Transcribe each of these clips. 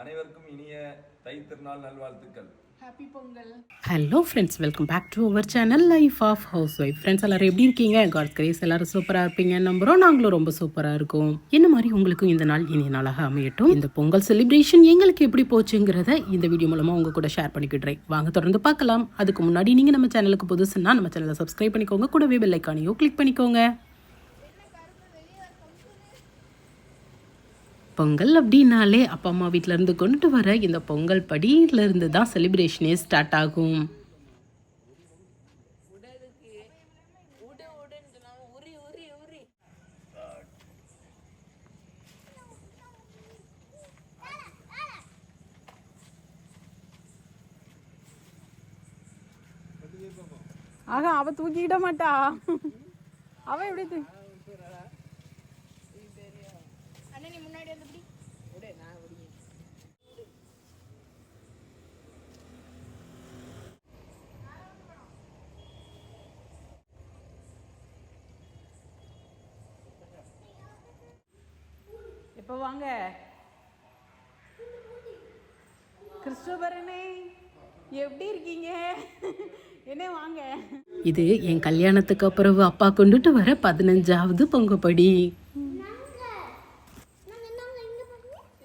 அனைவருக்கும் இனிய தை திருநாள் நல்வாழ்த்துக்கள். Happy Pongal hello friends welcome back to our channel life of housewife friends எல்லாரும் எப்படி இருக்கீங்க? காட் கிரேஸ் எல்லாரும் சூப்பராக இருப்பீங்க. நம்புறோம் நாங்களும் ரொம்ப சூப்பராக இருக்கோம். என்ன மாதிரி உங்களுக்கும் இந்த நாள் இனிய நாளாக அமையட்டும்? இந்த பொங்கல் செலிப்ரேஷன் எங்களுக்கு எப்படி போச்சுங்கிறத இந்த வீடியோ மூலமாக உங்க கூட ஷேர் பண்ணிக்கிடுறேன். வாங்க தொடர்ந்து பார்க்கலாம். அதுக்கு முன்னாடி நீங்கள் நம்ம சேனலுக்கு புதுசுன்னா நம்ம சேனலை சப்ஸ்கிரைப் பண்ணிக்கோங்க. கூடவே பெல் ஐக்கானையும் கிளிக் பண்ணிக்கோங்க. பொங்கல் அப்படின்னாலே அப்பா அம்மா வீட்டிலேருந்து இருந்து கொண்டுட்டு வர இந்த பொங்கல் படியிலேருந்து தான் செலிப்ரேஷனே ஸ்டார்ட் ஆகும். ஆக அவ தூக்கிக்கிட மாட்டா. அவ எப்படி வாங்க. கிறிஸ்டோபரனே எப்படி இருக்கீங்க? என்ன வாங்க? இது என் கல்யாணத்துக்கு அப்புறம் அப்பா கொண்டுட்டு வர பதினஞ்சாவது பொங்கப்படி.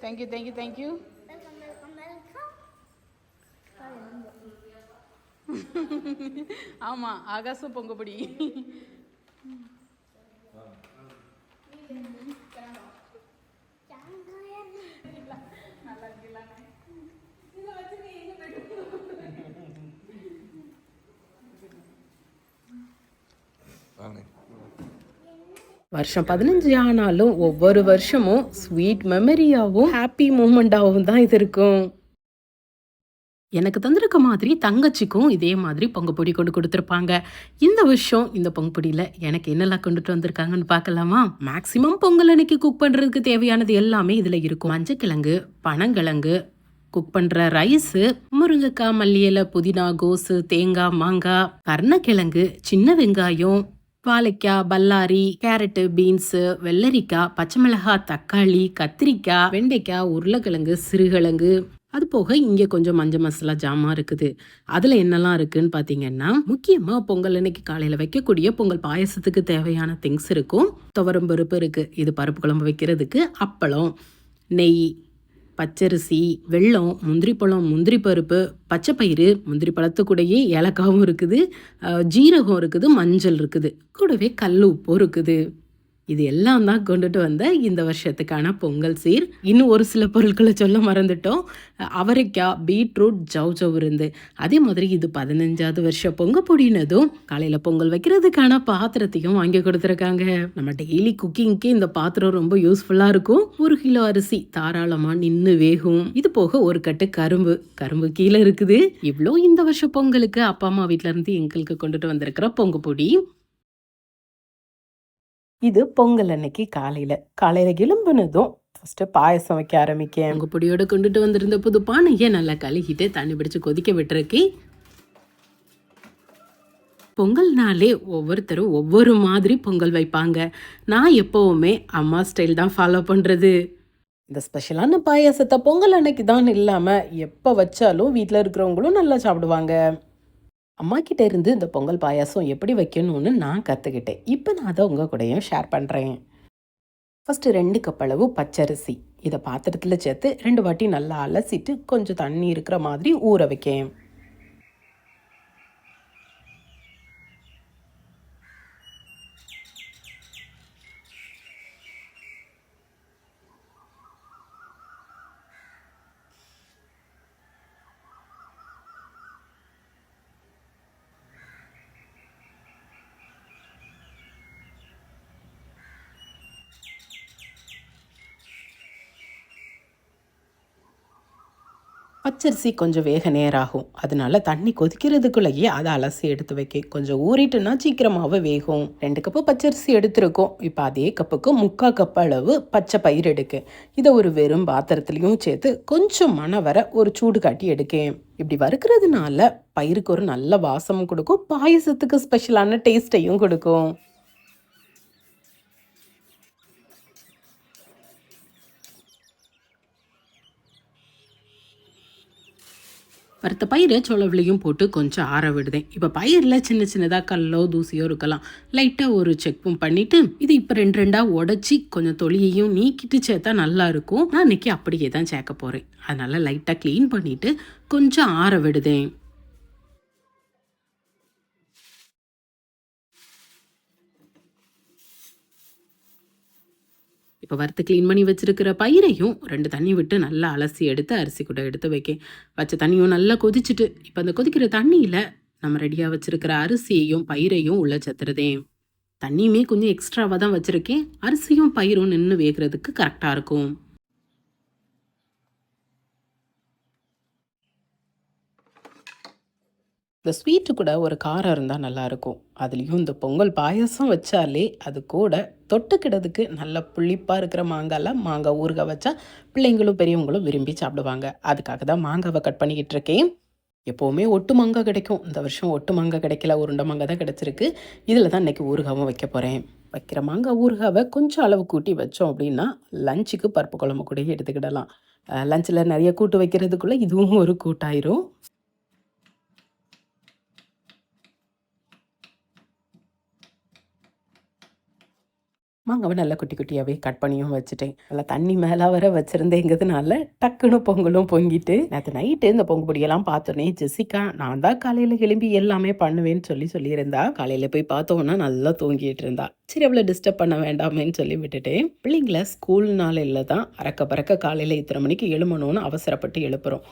தேங்க்யூ தேங்க்யூ தேங்க்யூ ஆமா ஆகாச பொங்கப்படி வாங்க வருஷம் பதினஞ்சு ஆனாலும் ஒவ்வொரு வருஷமும் ஸ்வீட் மெமரியாகவும் ஹாப்பி மூமெண்ட்டாகவும் தான் இது இருக்கும். எனக்கு தந்திருக்க மாதிரி தங்கச்சிக்கும் இதே மாதிரி பொங்கப்பொடி கொண்டு கொடுத்துருப்பாங்க. இந்த வருஷம் இந்த பொங்கப்பொடியில் எனக்கு என்னெல்லாம் கொண்டுட்டு வந்திருக்காங்கன்னு பார்க்கலாமா? மேக்ஸிமம் பொங்கல் அன்னைக்கு குக் பண்ணுறதுக்கு தேவையானது எல்லாமே இதில் இருக்கும். மஞ்சக்கிழங்கு பனங்கிழங்கு குக் பண்ணுற ரைஸு முருங்கைக்காய் மல்லியிலை புதினா கோசு தேங்காய் மாங்காய் கர்ணக்கிழங்கு சின்ன வெங்காயம் வாழைக்காய் பல்லாரி கேரட்டு பீன்ஸு வெள்ளரிக்காய் பச்சை மிளகாய் தக்காளி கத்திரிக்காய் வெண்டைக்காய் உருளைக்கிழங்கு சிறுகிழங்கு. அது போக இங்கே கொஞ்சம் மஞ்சள் மசாலா ஜாமான் இருக்குது. அதில் என்னெல்லாம் இருக்குன்னு பார்த்தீங்கன்னா முக்கியமாக பொங்கல் அன்னைக்கு காலையில் வைக்கக்கூடிய பொங்கல் பாயசத்துக்கு தேவையான திங்ஸ் இருக்கும். துவரம் பருப்பு இருக்குது இது பருப்பு குழம்பு வைக்கிறதுக்கு அப்பளம் நெய் பச்சரிசி வெல்லம் முந்திரி பழம் முந்திரி பருப்பு பச்சை பயிறு முந்திரி பழத்துக்கூடையே ஏலக்காவும் இருக்குது. ஜீரகம் இருக்குது மஞ்சள் இருக்குது. கூடவே கல் உப்பும் இருக்குது. இது எல்லாம் தான் கொண்டுட்டு வந்த இந்த வருஷத்துக்கான பொங்கல் சீர். இன்னும் ஒரு சில பொருட்களை சொல்ல மறந்துட்டோம். அவரைக்காய் பீட்ரூட் ஜவ் ஜவ் இருந்து. அதே மாதிரி இது பதினஞ்சாவது வருஷம் பொங்க பொடினதும் காலையில் பொங்கல் வைக்கிறதுக்கான பாத்திரத்தையும் வாங்கி கொடுத்துருக்காங்க. நம்ம டெய்லி குக்கிங்க்கு இந்த பாத்திரம் ரொம்ப யூஸ்ஃபுல்லாக இருக்கும். ஒரு கிலோ அரிசி தாராளமாக நின்று வேகும். இது போக ஒரு கட்டு கரும்பு. கரும்பு கீழே இருக்குது. இவ்வளோ இந்த வருஷம் பொங்கலுக்கு அப்பா அம்மா வீட்டிலேருந்து இருந்து எங்களுக்கு கொண்டுட்டு வந்திருக்கிற பொங்க பொடி. இது பொங்கல் அன்னைக்கு காலையில. காலையில எழும்புனதும் ஃபர்ஸ்ட் பாயசம் வைக்க ஆரம்பிக்கேன். உங்க பொடியோட கொண்டுட்டு வந்திருந்த புது பானையை நல்லா கழுகிட்டு தண்ணி பிடிச்சு கொதிக்க விட்டுருக்கேன் பொங்கல்னாலே ஒவ்வொருத்தரும் ஒவ்வொரு மாதிரி பொங்கல் வைப்பாங்க. நான் எப்போவுமே அம்மா ஸ்டைல் தான் ஃபாலோ பண்ணுறது இந்த ஸ்பெஷலான பாயாசத்தை பொங்கல் அன்னைக்கு தான் இல்லாமல் எப்போ வச்சாலும் வீட்டில் இருக்கிறவங்களும் நல்லா சாப்பிடுவாங்க. அம்மா இருந்து இந்த பொங்கல் பாயாசம் எப்படி வைக்கணும்னு நான் கற்றுக்கிட்டேன் இப்போ நான் அதை உங்கள் கூடயும் ஷேர் பண்ணுறேன் ஃபஸ்ட்டு ரெண்டு கப் அளவு பச்சரிசி. இதை பாத்திரத்தில் சேர்த்து ரெண்டு வாட்டி நல்லா அலசிட்டு கொஞ்சம் தண்ணி இருக்கிற மாதிரி ஊற வைக்கேன். பச்சரிசி கொஞ்சம் வேக நேரம் ஆகும் அதனால தண்ணி கொதிக்கிறதுக்குள்ளேயே அதை அலசி எடுத்து வைக்க கொஞ்சம் ஊறிட்டுனா சீக்கிரமாகவே வேகும். ரெண்டு கப்பு பச்சரிசி எடுத்திருக்கோம். இப்போ அதே கப்புக்கு முக்கால் கப் அளவு பச்சை பயிர் எடுக்க. இதை ஒரு வெறும் பாத்திரத்துலையும் சேர்த்து கொஞ்சம் மன வர ஒரு சூடு காட்டி எடுக்கேன். இப்படி வறுக்கிறதுனால பயிருக்கு ஒரு நல்ல வாசமும் கொடுக்கும். பாயசத்துக்கு ஸ்பெஷலான டேஸ்ட்டையும் கொடுக்கும். வறுத்த பயிரை சோளவிலையும் போட்டு கொஞ்சம் ஆற விடுதேன். இப்போ பயிரில் சின்ன சின்னதாக கல்லோ தூசியோ இருக்கலாம். லைட்டாக ஒரு செக்கும் பண்ணிட்டு இது இப்போ ரெண்டு ரெண்டாக உடச்சி கொஞ்சம் தொலியையும் நீக்கிட்டு சேர்த்தா நல்லா இருக்கும். நான் இன்னைக்கு அப்படியே தான் சேர்க்க போகிறேன் அதனால் லைட்டாக க்ளீன் பண்ணிவிட்டு கொஞ்சம் ஆற விடுதேன். இப்போ வறுத்து க்ளீன் பண்ணி வச்சுருக்கிற பயிரையும் ரெண்டு தண்ணி விட்டு நல்லா அலசி எடுத்து அரிசி கூட எடுத்து வைக்க வச்ச தண்ணியும் நல்லா கொதிச்சுட்டு இப்போ அந்த கொதிக்கிற தண்ணியில் நம்ம ரெடியாக வச்சுருக்கிற அரிசியையும் பயிரையும் உள்ளே சத்துறதேன் தண்ணியுமே கொஞ்சம் எக்ஸ்ட்ராவாக தான் வச்சுருக்கேன். அரிசியும் பயிரும் நின்று வேகிறதுக்கு கரெக்டாக இருக்கும். இந்த ஸ்வீட்டு கூட ஒரு காரம் இருந்தால் நல்லாயிருக்கும் அதுலேயும் இந்த பொங்கல் பாயசம் வச்சாலே அது கூட தொட்டுக்கிடதுக்கு நல்ல புளிப்பாக இருக்கிற மாங்காயில் மாங்காய் ஊறுகாய் வச்சா பிள்ளைங்களும் பெரியவங்களும் விரும்பி சாப்பிடுவாங்க. அதுக்காக தான் மாங்காவை கட் பண்ணிக்கிட்டு இருக்கேன். எப்போவுமே ஒட்டு மாங்காய் கிடைக்கும். இந்த வருஷம் ஒட்டு மாங்காய் கிடைக்கல. உருண்டை மாங்காய் தான் கிடச்சிருக்கு. இதில் தான் இன்றைக்கி ஊறுகாவும் வைக்க போகிறேன் வைக்கிற மாங்காய் ஊறுகாவை கொஞ்சம் அளவு கூட்டி வச்சோம் அப்படின்னா லஞ்சுக்கு பருப்பு குழம்பு கூட எடுத்துக்கிடலாம். லஞ்சில் நிறைய கூட்டு வைக்கிறதுக்குள்ளே இதுவும் ஒரு கூட்டாயிரும். மாங்காவை நல்லா குட்டி குட்டியாகவே கட் பண்ணியும் வச்சுட்டேன். நல்லா தண்ணி மேலே வர வச்சுருந்தேங்கிறதுனால டக்குன்னு பொங்கலும் பொங்கிட்டு நேற்று நைட்டு இந்த பொங்கு பொடியெல்லாம் பார்த்தோன்னே ஜெசிகா நான் தான் காலையில் கிளம்பி எல்லாமே பண்ணுவேன்னு சொல்லி சொல்லியிருந்தா காலையில் போய் பார்த்தோன்னா நல்லா தூங்கிட்டு இருந்தா. சரி அவளை டிஸ்டர்ப் பண்ண வேண்டாமேன்னு சொல்லி விட்டுட்டேன். பிள்ளைங்கள ஸ்கூல் நாளில் தான் அறக்க பறக்க காலையில் இத்தனை மணிக்கு எழுமணும்னு அவசரப்பட்டு எழுப்புறோம்.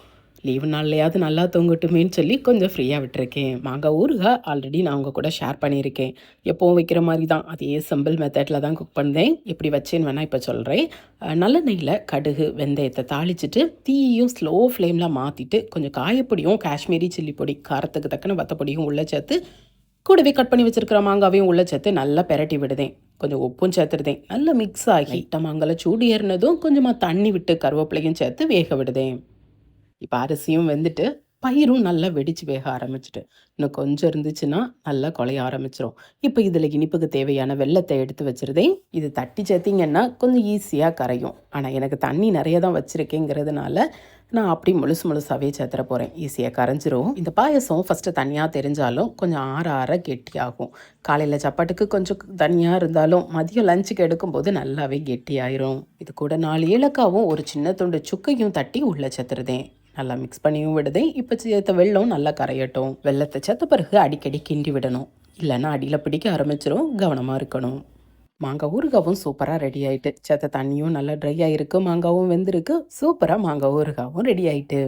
லீவு நாள்லையாவது நல்லா தூங்கட்டுமேன்னு சொல்லி கொஞ்சம் ஃப்ரீயாக விட்டுருக்கேன். மாங்காய் ஊறுகாய் ஆல்ரெடி நான் உங்கள் கூட ஷேர் பண்ணியிருக்கேன். எப்போவும் வைக்கிற மாதிரி தான் அதே சிம்பிள் மெத்தடில் தான் குக் பண்ணேன் எப்படி வச்சேன்னு வேணால் இப்போ சொல்கிறேன் நல்லெண்ணெயில் கடுகு வெந்தயத்தை தாளிச்சிட்டு தீயையும் ஸ்லோ ஃப்ளேமில் மாற்றிட்டு கொஞ்சம் காயப்பொடியும் காஷ்மீரி சில்லி பொடி காரத்துக்கு தக்கன வத்தப்பொடியும் உள்ளே சேர்த்து கூடவே கட் பண்ணி வச்சுருக்கிற மாங்காவையும் உள்ளே சேர்த்து நல்லா பெரட்டி விடுதேன். கொஞ்சம் உப்பும் சேர்த்துருதேன் நல்லா மிக்ஸ் ஆகி லைட்டாக மாங்கால சூடு ஏறினதும் கொஞ்சமாக தண்ணி விட்டு கருவேப்பிலையும் சேர்த்து வேக விடுதேன். இப்போ அரிசியும் வெந்துட்டு பயிரும் நல்லா வெடிச்சு வேக ஆரம்பிச்சிட்டு. இன்னும் கொஞ்சம் இருந்துச்சுன்னா நல்லா குழைய ஆரம்பிச்சிரும். இப்போ இதில் இனிப்புக்கு தேவையான வெள்ளத்தை எடுத்து வச்சிருதேன் இது தட்டி சேர்த்திங்கன்னா கொஞ்சம் ஈஸியாக கரையும். ஆனால் எனக்கு தண்ணி நிறைய தான் வச்சுருக்கேங்கிறதுனால நான் அப்படி முழுசு முழுசாகவே சேர்த்துற போகிறேன் ஈஸியாக கரைஞ்சிரும். இந்த பாயசம் ஃபஸ்ட்டு தனியாக தெரிஞ்சாலும் கொஞ்சம் ஆற ஆற கெட்டியாகும். காலையில் சப்பாட்டுக்கு கொஞ்சம் தனியாக இருந்தாலும் மதியம் லஞ்சுக்கு எடுக்கும்போது நல்லாவே கெட்டியாயிரும். இது கூட நாலு ஏலக்காவும் ஒரு சின்ன துண்டு சுக்கையும் தட்டி உள்ளே சேர்த்துருதேன். நல்லா மிக்ஸ் பண்ணியும் விடுதேன். இப்போ சேர்த்த வெள்ளம் நல்லா கரையட்டும். வெள்ளத்தை சேர்த்த பிறகு அடிக்கடி கிண்டி விடணும். இல்லைன்னா அடியில் பிடிக்க ஆரம்பிச்சிடும் கவனமாக இருக்கணும். மாங்காய் ஊறுகாவும் சூப்பராக ரெடி ஆகிட்டு சேர்த்த தண்ணியும் நல்லா ட்ரை ஆகிருக்கு மாங்காவும் வெந்திருக்கு. சூப்பராக மாங்காய் ஊறுகாவும் ரெடி ஆகிட்டு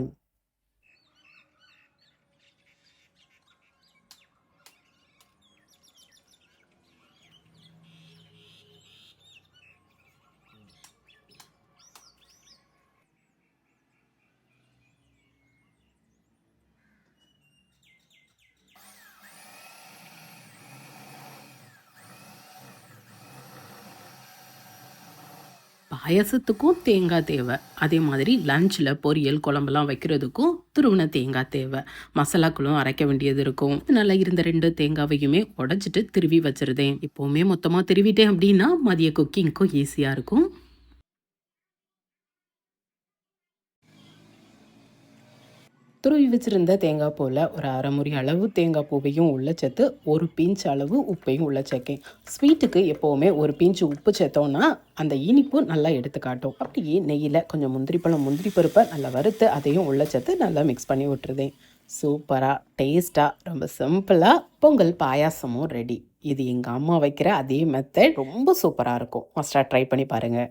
பாயசத்துக்கும் தேங்காய் தேவை. அதே மாதிரி லஞ்சில் பொரியல் குழம்புலாம் வைக்கிறதுக்கும் துருவின தேங்காய் தேவை. மசாலாக்களும் அரைக்க வேண்டியது இருக்கும். அதனால இருந்த ரெண்டு தேங்காவையுமே உடச்சிட்டு திருவி வச்சிருந்தேன் இப்போவுமே மொத்தமாக திருவிட்டேன் அப்படின்னா மதிய குக்கிங்க்கும் ஈஸியாக இருக்கும். துருவி வச்சிருந்த தேங்காய் பூவில் ஒரு அரை முறி அளவு தேங்காய் பூவையும் உள்ள சேர்த்து ஒரு பிஞ்ச் அளவு உப்பையும் உள்ள சேர்க்கேன். ஸ்வீட்டுக்கு எப்போவுமே ஒரு பிஞ்ச் உப்பு சேர்த்தோன்னா அந்த இனிப்பு நல்லா எடுத்து காட்டும் அப்படியே நெய்யில் கொஞ்சம் முந்திரி பழம் முந்திரி பருப்பை நல்லா வறுத்து அதையும் உள்ள சேர்த்து நல்லா மிக்ஸ் பண்ணி விட்டுருதேன் சூப்பராக டேஸ்ட்டாக ரொம்ப சிம்பிளாக பொங்கல் பாயாசமும் ரெடி இது எங்கள் அம்மா வைக்கிற அதே மெத்தட் ரொம்ப சூப்பராக இருக்கும். மஸ்டாக ட்ரை பண்ணி பாருங்கள்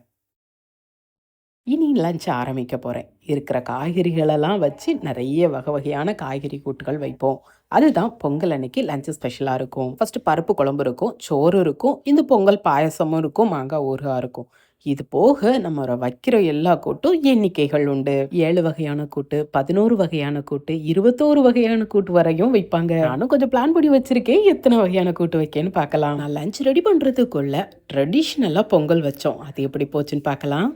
இனி லஞ்ச் ஆரம்பிக்க போகிறேன் இருக்கிற காய்கறிகளெல்லாம் வச்சு நிறைய வகை வகையான காய்கறி கூட்டுகள் வைப்போம். அதுதான் பொங்கல் அன்னைக்கு லஞ்சு ஸ்பெஷலாக இருக்கும். ஃபஸ்ட்டு பருப்பு குழம்பு இருக்கும் சோறு இருக்கும் இந்த பொங்கல் பாயசமும் இருக்கும் மாங்காய் ஊறுகாய் இருக்கும். இது போக நம்ம வைக்கிற எல்லா கூட்டும் எண்ணிக்கைகள் உண்டு. ஏழு வகையான கூட்டு பதினோரு வகையான கூட்டு இருபத்தோரு வகையான கூட்டு வரையும் வைப்பாங்க. நானும் கொஞ்சம் பிளான் பண்ணி வச்சிருக்கேன். எத்தனை வகையான கூட்டு வைக்கேன்னு பார்க்கலாம். நான் லஞ்ச் ரெடி பண்ணுறதுக்குள்ள ட்ரெடிஷ்னலாக பொங்கல் வச்சோம். அது எப்படி போச்சுன்னு பார்க்கலாம்.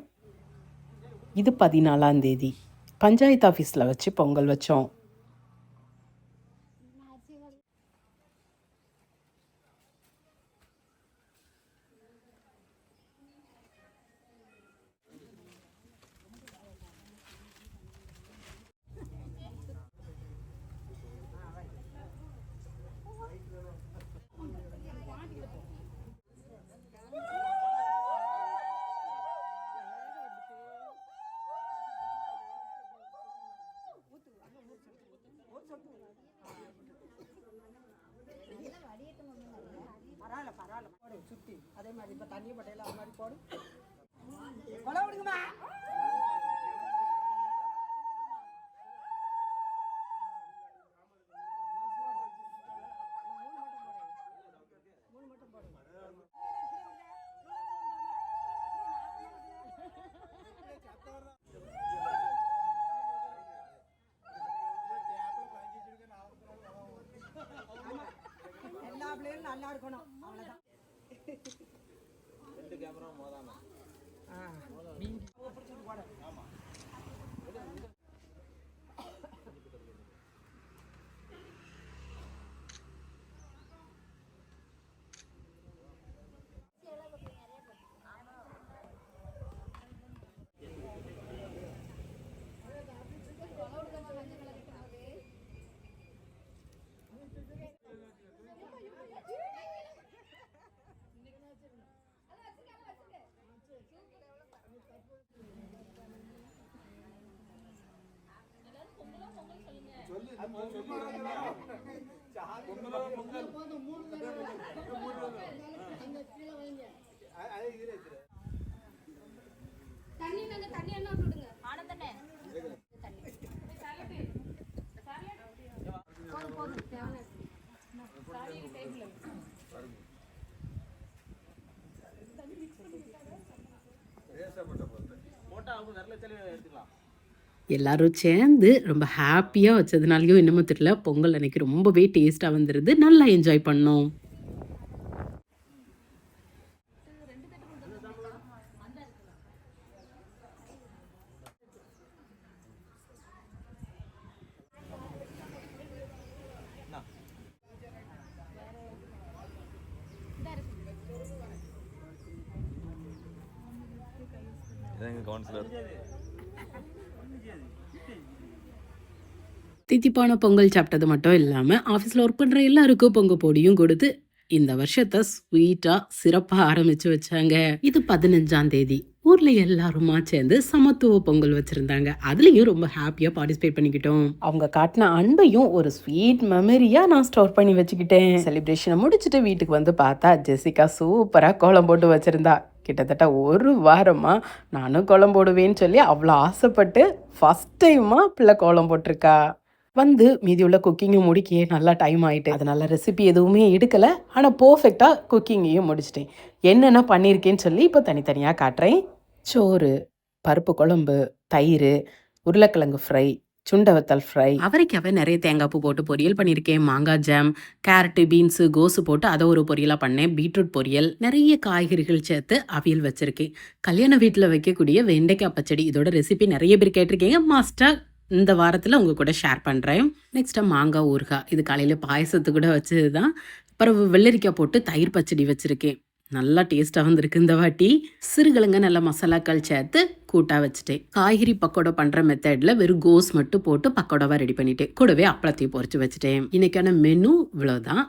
இது பதினாலாம் தேதி. பஞ்சாயத்து ஆஃபீஸில் வச்சு பொங்கல் வச்சோம். சுத்தி. அதே மாதிரி இப்போ தண்ணி பட்டையில் அது மாதிரி போடும் கொலை விடுங்கம்மா. எல்லாரும் சேர்ந்து ரொம்ப ஹாப்பியாக வச்சதுனாலையும் என்னமோ தெரியல பொங்கல் அன்னைக்கு ரொம்பவே டேஸ்ட்டாக வந்துடுது நல்லா என்ஜாய் பண்ணோம். எங்கள் கவுன்சிலர் தித்திப்பான பொங்கல் சாப்பிட்டது மட்டும் இல்லாமல் ஆஃபீஸில் ஒர்க் பண்ணுற எல்லாருக்கும் பொங்க பொடியும் கொடுத்து இந்த வருஷத்தை ஸ்வீட்டாக சிறப்பாக ஆரம்பித்து வச்சாங்க. இது பதினஞ்சாம் தேதி. ஊரில் எல்லாருமா சேர்ந்து சமத்துவ பொங்கல் வச்சுருந்தாங்க. அதுலேயும் ரொம்ப ஹாப்பியாக பார்ட்டிசிபேட் பண்ணிக்கிட்டோம். அவங்க காட்டின அன்பையும் ஒரு ஸ்வீட் மெமரியாக நான் ஸ்டோர் பண்ணி வச்சுக்கிட்டேன். செலிப்ரேஷனை முடிச்சுட்டு வீட்டுக்கு வந்து பார்த்தா ஜெசிகா சூப்பராக கோலம் போட்டு வச்சுருந்தா. கிட்டத்தட்ட ஒரு வாரமாக நானும் கோலம் போடுவேன்னு சொல்லி அவ்வளோ ஆசைப்பட்டு ஃபஸ்ட் டைமாக பிள்ளை கோலம் போட்டிருக்கா. வந்து மீதி உள்ள குக்கிங்கும் முடிக்க நல்லா டைம் ஆகிட்டு அதனால் ரெசிபி எதுவுமே எடுக்கலை. ஆனால் பர்ஃபெக்டாக குக்கிங்கையும் முடிச்சிட்டேன். என்னென்ன பண்ணியிருக்கேன்னு சொல்லி இப்போ தனித்தனியாக காட்டுறேன். சோறு பருப்பு குழம்பு தயிர் உருளைக்கிழங்கு ஃப்ரை சுண்டவத்தல் ஃப்ரை அவரைக்காவே நிறைய தேங்காய் பூ போட்டு பொரியல் பண்ணியிருக்கேன். மாங்காய் ஜாம் கேரட்டு பீன்ஸு கோஸு போட்டு அதை ஒரு பொரியலாக பண்ணேன். பீட்ரூட் பொரியல் நிறைய காய்கறிகள் சேர்த்து அவியல் வச்சுருக்கேன். கல்யாண வீட்டில் வைக்கக்கூடிய வெண்டைக்காய் பச்சடி இதோட ரெசிபி நிறைய பேர் கேட்டிருக்கீங்க. மாஸ்டர் இந்த வாரத்தில் உங்கள் கூட ஷேர் பண்ணுறேன் நெக்ஸ்ட்டாக மாங்காய் ஊறுகாய். இது காலையில் பாயசத்து கூட வச்சது தான் அப்புறம் வெள்ளரிக்காய் போட்டு தயிர் பச்சடி வச்சுருக்கேன். நல்லா டேஸ்ட்டாக வந்திருக்கு. இந்த வாட்டி சிறுகிழங்க நல்ல மசாலாக்கள் சேர்த்து கூட்டாக வச்சுட்டேன். காய்கறி பக்கோடா பண்ணுற மெத்தடில் வெறும் கோஸ் மட்டும் போட்டு பக்கோடாவாக ரெடி பண்ணிட்டேன். கூடவே அப்பளத்தையும் பொரிச்சு வச்சுட்டேன். இன்னைக்கான மெனு இவ்வளோதான்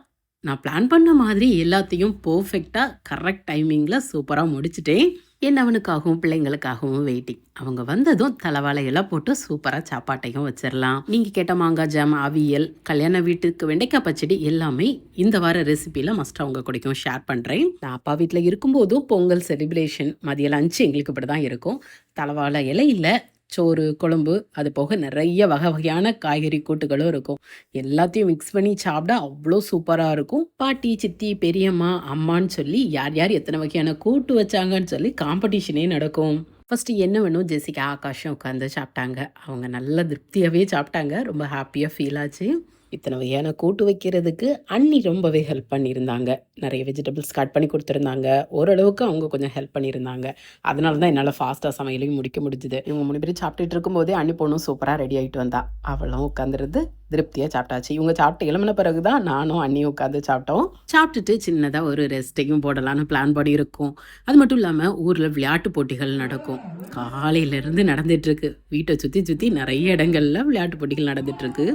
நான் பிளான் பண்ண மாதிரி எல்லாத்தையும் பர்ஃபெக்டாக கரெக்ட் டைமிங்கில் சூப்பராக முடிச்சிட்டேன். என் அவனுக்காகவும் பிள்ளைங்களுக்காகவும் வெயிட்டிங் அவங்க வந்ததும் தலைவாழையெல்லாம் போட்டு சூப்பராக சாப்பாட்டையும் வச்சிடலாம் நீங்கள் கேட்ட மாங்காய் ஜாம் அவியல் கல்யாண வீட்டுக்கு வெண்டைக்காய் பச்சடி எல்லாமே இந்த வார ரெசிபியில் மஸ்ட்டாக அவங்க கூடக்கும் ஷேர் பண்ணுறேன் நான் அப்பா வீட்டில் இருக்கும்போதும் பொங்கல் செலிப்ரேஷன் மதிய லஞ்சு எங்களுக்கு இப்படி தான் இருக்கும் தலைவாழை இலையில் சோறு குழம்பு அது போக நிறைய வகை வகையான காய்கறி கூட்டுகளும் இருக்கும். எல்லாத்தையும் மிக்ஸ் பண்ணி சாப்பிட அவ்வளோ சூப்பராக இருக்கும். பாட்டி சித்தி பெரியம்மா அம்மான்னு சொல்லி யார் யார் எத்தனை வகையான கூட்டு வச்சாங்கன்னு சொல்லி காம்படிஷனே நடக்கும். ஃபஸ்ட்டு என்ன வேணும்? ஜெசிகா ஆகாஷம் உட்காந்து சாப்பிட்டாங்க. அவங்க நல்ல திருப்தியாகவே சாப்பிட்டாங்க. ரொம்ப ஹாப்பியாக ஃபீல் ஆச்சு. இத்தனை வகையான கூட்டு வைக்கிறதுக்கு அண்ணி ரொம்பவே ஹெல்ப் பண்ணியிருந்தாங்க. நிறைய வெஜிடபிள்ஸ் கட் பண்ணி கொடுத்துருந்தாங்க. ஓரளவுக்கு அவங்க கொஞ்சம் ஹெல்ப் பண்ணியிருந்தாங்க. அதனால தான் என்னால் ஃபாஸ்ட்டாக சமையலையும் முடிக்க முடிஞ்சுது. இவங்க மூணு பேரும் சாப்பிட்டுட்டு இருக்கும்போதே அண்ணி பொண்ணும் சூப்பராக ரெடி ஆகிட்டு வந்தா. அவளும் உட்காந்துருந்து திருப்தியாக சாப்பிட்டாச்சு. இவங்க சாப்பிட்டு இளமின பிறகு தான் நானும் அண்ணியும் உட்காந்து சாப்பிட்டோம். சாப்பிட்டுட்டு சின்னதாக ஒரு ரெஸ்ட்டையும் போடலான்னு பிளான் பண்ணி இருக்கும். அது மட்டும் இல்லாமல் ஊரில் விளையாட்டு போட்டிகள் நடக்கும். காலையிலேருந்து நடந்துட்டுருக்கு வீட்டை சுற்றி சுற்றி நிறைய இடங்கள்ல விளையாட்டு போட்டிகள் நடந்துட்டுருக்கு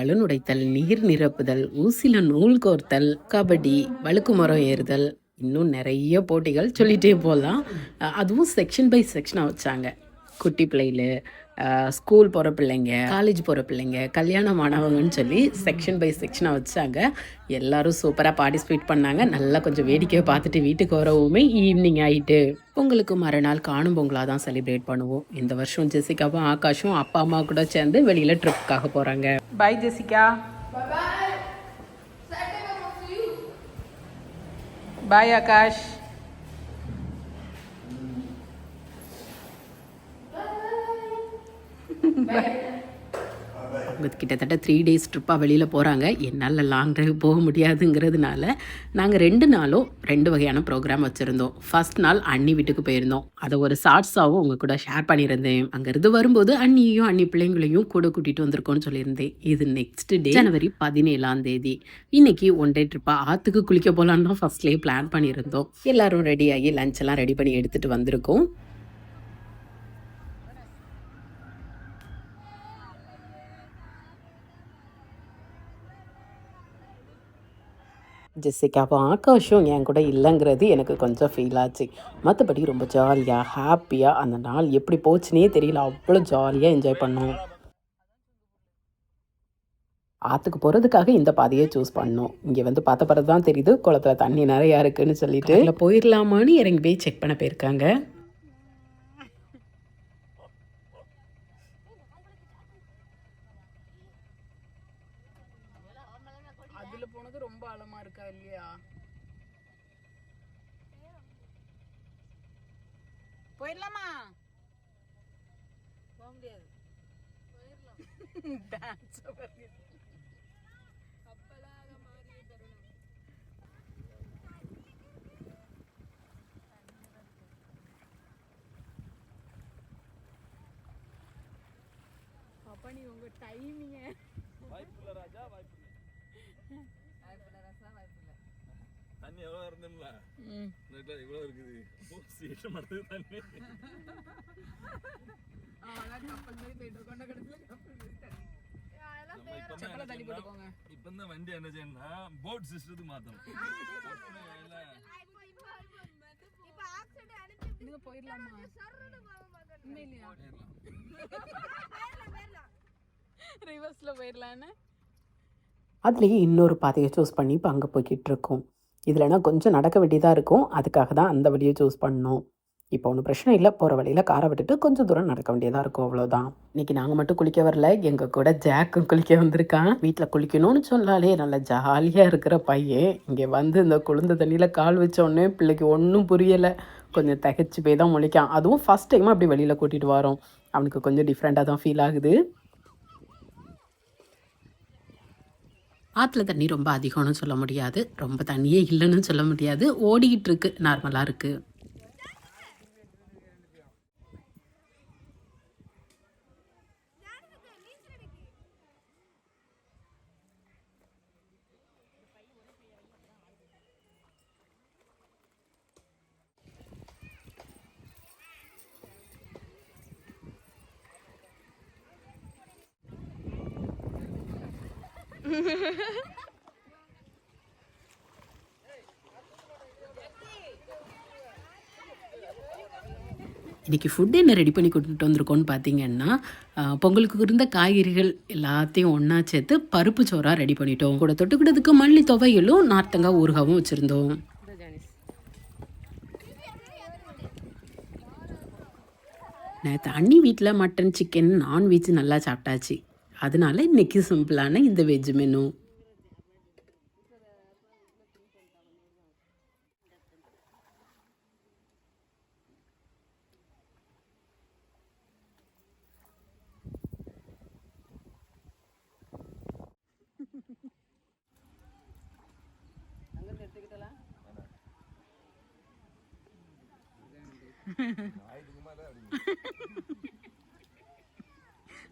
பலனுடைத்தல் நீர் நிரப்புதல் ஊசில நூல் கோர்த்தல் கபடி வழுக்கு மரம் ஏறுதல் இன்னும் நிறைய போட்டிகள் சொல்லிகிட்டே போகலாம் அதுவும் செக்ஷன் பை செக்ஷனாக வச்சாங்க. குட்டி பிள்ளையில் ஸ்கூல் போகிற பிள்ளைங்க காலேஜ் போகிற பிள்ளைங்க கல்யாணம் ஆனவங்கன்னு சொல்லி செக்ஷன் பை செக்ஷனாக வச்சாங்க. எல்லாரும் சூப்பராக பார்ட்டிசிபேட் பண்ணாங்க. நல்லா கொஞ்சம் வேடிக்கையை பார்த்துட்டு வீட்டுக்கு வரவுமே ஈவினிங் ஆகிட்டு பொங்கலுக்கு மறுநாள் காணும் பொங்கலாக தான் செலிப்ரேட் பண்ணுவோம். இந்த வருஷம் ஜெசிகாவும் ஆகாஷும் அப்பா அம்மா கூட சேர்ந்து வெளியில் ட்ரிப்புக்காக போகிறாங்க பாய் ஜெசிகா. பாய் ஆகாஷ். அவங்க கிட்டத்தட்ட த்ரீ டேஸ் ட்ரிப்பாக வெளியில் போகிறாங்க என்னால் லாங் டிரைவ் போக முடியாதுங்கிறதுனால நாங்கள் ரெண்டு நாளும் ரெண்டு வகையான ப்ரோக்ராம் வச்சுருந்தோம். ஃபர்ஸ்ட் நாள் அண்ணி வீட்டுக்கு போயிருந்தோம். அதை ஒரு ஷார்ட்ஸாகவும் உங்கள் கூட ஷேர் பண்ணியிருந்தேன். அங்கேருந்து வரும்போது அண்ணியையும் அண்ணி பிள்ளைங்களையும் கூட கூட்டிகிட்டு வந்திருக்கோம்னு சொல்லியிருந்தேன். இது நெக்ஸ்ட் டே ஜனவரி பதினேழாம் தேதி. இன்னைக்கு ஒன் டே ட்ரிப்பாக ஆற்றுக்கு குளிக்க போகலான்னு தான் ஃபர்ஸ்ட்லேயே பிளான் பண்ணியிருந்தோம். எல்லோரும் ரெடியாகி லஞ்செல்லாம் ரெடி பண்ணி எடுத்துகிட்டு வந்திருக்கோம். ஜெசிகாவும் ஆகாஷும் என் கூட இல்லைங்கிறது எனக்கு கொஞ்சம் ஃபீல் ஆச்சு. மற்றபடி ரொம்ப ஜாலியாக ஹாப்பியாக அந்த நாள் எப்படி போச்சுனே தெரியல. அவ்வளோ ஜாலியாக என்ஜாய் பண்ணோம். ஆற்றுக்கு போகிறதுக்காக இந்த பாதையை சூஸ் பண்ணோம். இங்கே வந்து பார்த்த பிறகு தான் தெரியுது குளத்துல தண்ணி நிறையா இருக்குன்னு சொல்லிட்டு. இல்லை போயிடலாமான்னு இறங்கி போய் செக் பண்ண போயிருக்காங்க அதுல போனது ரொம்ப ஆழமா இருக்கா இல்லையா போயிடலாமா? போக முடியாது. அப்பா நீ உங்க டைமிங்க வாய்ப்பில்லை ராஜா வாய்ப்பில்லை தண்ணி எவ்வளோ இருந்தும்ல? நெட்டில் இவ்வளோ இருக்குது. ஓ சீட்டம் நடந்தது தண்ணி. இப்ப தான் வண்டி என்ன செய்யணும்னா போட் சிஸ்டத்துக்கு மாத்தணும். நீங்க போயிடலாமா? உண்மையிலையா? ரிவர்ஸ்ல போயிடலான்னு? அதுலேயே இன்னொரு பாதையை சூஸ் பண்ணி இப்போ அங்கே போய்கிட்டு இருக்கோம். இதில்னா கொஞ்சம் நடக்க வேண்டியதாக இருக்கும். அதுக்காக தான் அந்த வழியை சூஸ் பண்ணோம். இப்போ ஒன்றும் பிரச்சனை இல்லை. போகிற வழியில் காரை விட்டுட்டு கொஞ்சம் தூரம் நடக்க வேண்டியதாக இருக்கும். அவ்வளோதான் இன்றைக்கி நாங்கள் மட்டும் குளிக்க வரல. எங்கள் கூட ஜாக்கும் குளிக்க வந்திருக்கான். வீட்டில் குளிக்கணும்னு சொன்னாலே நல்லா ஜாலியாக இருக்கிற பையன். இங்கே வந்து இந்த குளிர்ந்த தண்ணியில் கால் வச்சோடனே பிள்ளைக்கு ஒன்றும் புரியலை. கொஞ்சம் தகச்சு போய் தான் முழிக்கான். அதுவும் ஃபஸ்ட் டைம் அப்படி வெளியில் கூட்டிகிட்டு வரோம். அவனுக்கு கொஞ்சம் டிஃப்ரெண்ட்டாக தான் ஃபீல் ஆகுது. ஆற்றுல தண்ணி ரொம்ப அதிகம்னு சொல்ல முடியாது. ரொம்ப தண்ணியே இல்லைன்னு சொல்ல முடியாது. ஓடிக்கிட்டு இருக்கு. நார்மலாக இருக்குது இன்றைக்கி ஃபுட் என்ன ரெடி பண்ணி கொடுத்துட்டு வந்திருக்கோன்னு பார்த்தீங்கன்னா பொங்கலுக்கு இருந்த காய்கறிகள் எல்லாத்தையும் ஒன்றா சேர்த்து பருப்பு சோறாக ரெடி பண்ணிட்டோம். கூட தொட்டுக்கிட்டதுக்கு மல்லி துவையலும் நார்த்தங்காய் ஊறுகாவும் வச்சுருந்தோம். நேற்று அண்ணி வீட்டில் மட்டன் சிக்கன் நான்வெஜ் நல்லா சாப்பிட்டாச்சு. அதனால இன்றைக்கி சிம்பிளான இந்த வெஜ் மெனு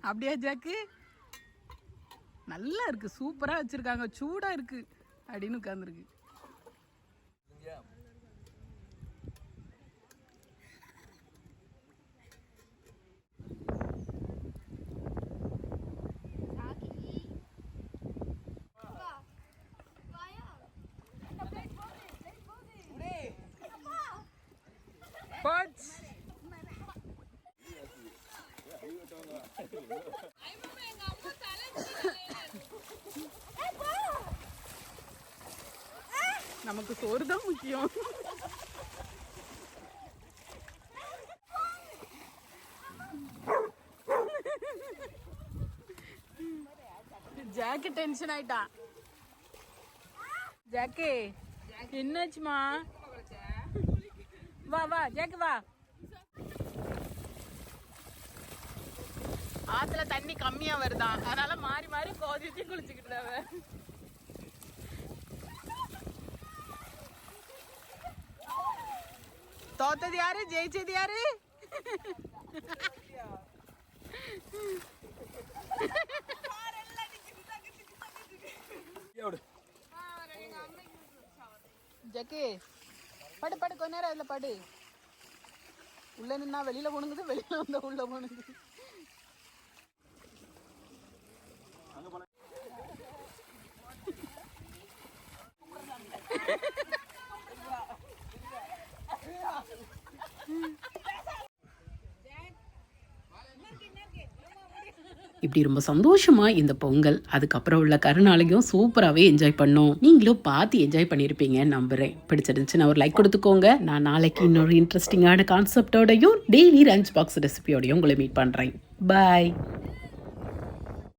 அப்படியா ஜாக்கு? நல்லா இருக்கு. சூப்பரா வச்சிருக்காங்க. சூடா இருக்கு. அப்படின்னு உட்காந்துருக்கு போச்சு நமக்கு சோறு தான் முக்கியம். ஜாக்கு டென்ஷன் ஆயிட்டான் ஜாக்கு என்னாச்சுமா? வா வா ஜாக்கு வா. ஆத்துல தண்ணி கம்மியா வருதான் அதனால மாறி மாறி கோதிச்சு குளிச்சுக்கிட்டு தோத்தது யாரு? ஜெயிச்சது யாரு? ஜக்கு படு படு. கொஞ்ச நேரம் அதுல படு. உள்ள நின்னா வெளியில போனுங்குது வெளியில வந்தா உள்ள போனுங்குது இப்படி ரொம்ப சந்தோஷமா இந்த பொங்கல் அதுக்கப்புறம் உள்ள கருநாளையும் சூப்பராகவே என்ஜாய் பண்ணோம். நீங்களும் பார்த்து என்ஜாய் பண்ணியிருப்பீங்க நம்புறேன். பிடிச்சிருந்துச்சுன்னா ஒரு லைக் கொடுத்துக்கோங்க. நான் நாளைக்கு இன்னொரு இன்ட்ரெஸ்டிங்கான கான்செப்டோடையும் டெய்லி லஞ்ச் பாக்ஸ் ரெசிபியோடையும் உங்களை மீட் பண்ணுறேன் பாய்